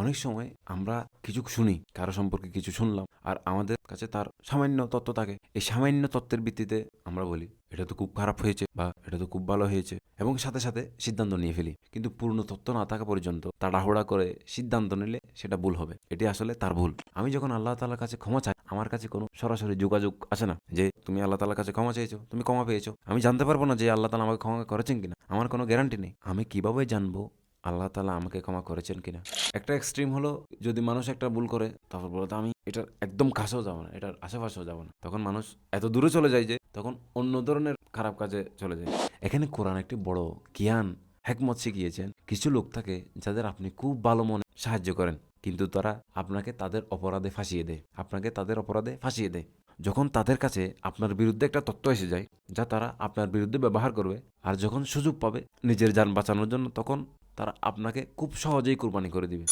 অনেক সময় আমরা কিছু শুনি, কারও সম্পর্কে কিছু শুনলাম, আর আমাদের কাছে তার সামান্য তত্ত্ব থাকে। এই সামান্য তত্ত্বের ভিত্তিতে আমরা বলি, এটা তো খুব খারাপ হয়েছে বা, এটা তো খুব ভালো হয়েছে এবং সাথে সাথে সিদ্ধান্ত নিয়ে ফেলি। কিন্তু পূর্ণ তত্ত্ব না থাকা পর্যন্ত তাড়াহুড়া করে সিদ্ধান্ত নিলে সেটা ভুল হবে। এটি আসলে তার ভুল। আমি যখন আল্লাহ তালার কাছে ক্ষমা চাই, আমার কাছে কোনো সরাসরি যোগাযোগ আসে না যে, তুমি আল্লাহ তালার কাছে ক্ষমা চেয়েছো, তুমি ক্ষমা পেয়েছ। আমি জানতে পারব না যে আল্লাহ তালা আমাকে ক্ষমা করেছেন কিনা। আমার কোনো গ্যারান্টি নেই। আমি কীভাবে জানব আল্লাহ তালা আমাকে ক্ষমা করেছেন কিনা? একটা এক্সট্রিম হলো যদি মানুষ একটা ভুল করে, তারপর বলতো আমি এটার একদম কাছেও যাব না, এটার আশেপাশেও যাব না। তখন মানুষ এত দূরে চলে যায় যে তখন অন্য ধরনের খারাপ কাজে চলে যায়। এখানে কোরআন একটি বড় জ্ঞান হ্যাকমত শিখিয়েছেন। কিছু লোক থাকে যাদের আপনি খুব ভালো মনে সাহায্য করেন, কিন্তু তারা আপনাকে তাদের অপরাধে ফাঁসিয়ে দেয়, আপনাকে তাদের অপরাধে ফাঁসিয়ে দেয়। যখন তাদের কাছে আপনার বিরুদ্ধে একটা তত্ত্ব এসে যায়, যা তারা আপনার বিরুদ্ধে ব্যবহার করবে, আর যখন সুযোগ পাবে নিজের যান বাঁচানোর জন্য, তখন তারা আপনাকে খুব সহজেই কোরবানি করে দিবে।